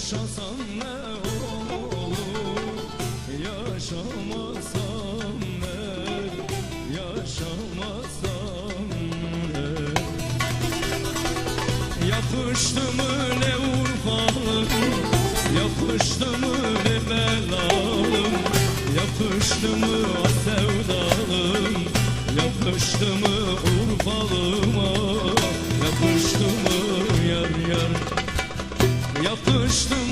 Yaşasam ne olur? Yaşamasam ne? Yaşamasam ne? Yapıştı mı ne urfalım? Yapıştı mı ne belalım? Yapıştı mı sevdalım? Yapıştı mı urfalıma Yapıştı mı Yapıştı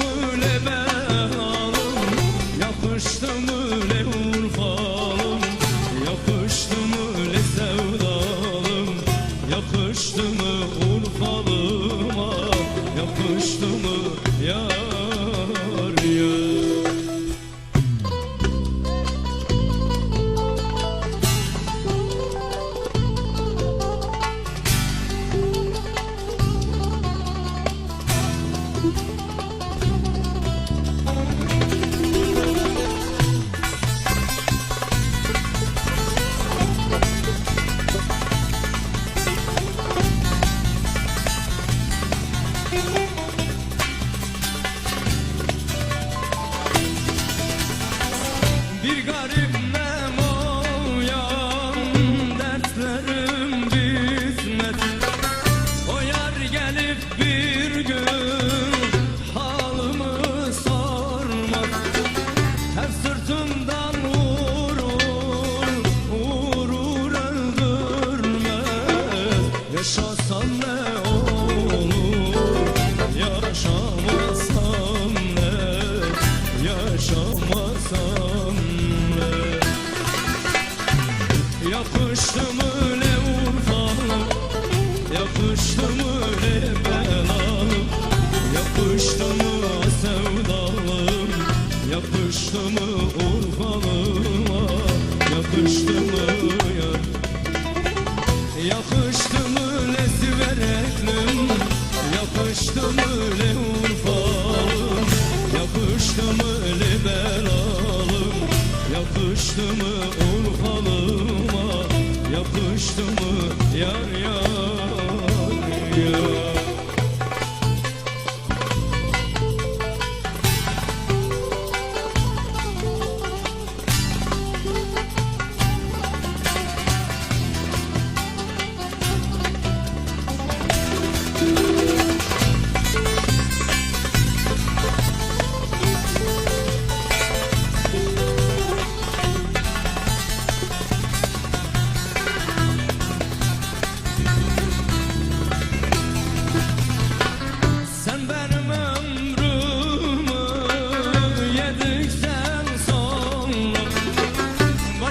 vurur öldürmez. Yaşasam ne Yapıştı mı sevdalım Yapıştı mı urfalıma Yapıştı mı yar? Yakıştı mı ne sivereklim Yakıştı mı ne urfalım Yakıştı mı ne belalım Yakıştı mı urfalıma Yakıştı mı yar yar yar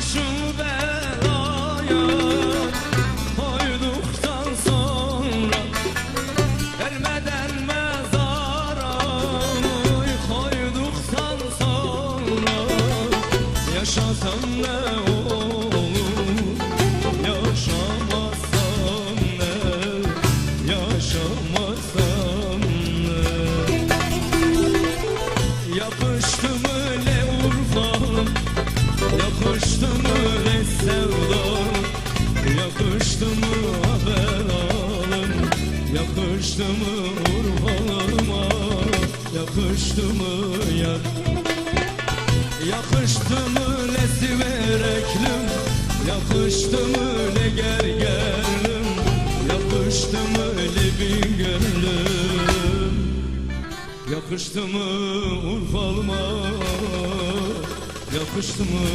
soon. Yakıştı mı urfalıma Yakıştı mı yar Yakıştı mı ne sivereklim Yakıştı mı ne gergelim Yakıştı mı bin gönlüm? Yakıştı mı Urfalıma? Yakıştı mı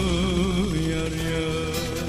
yar yar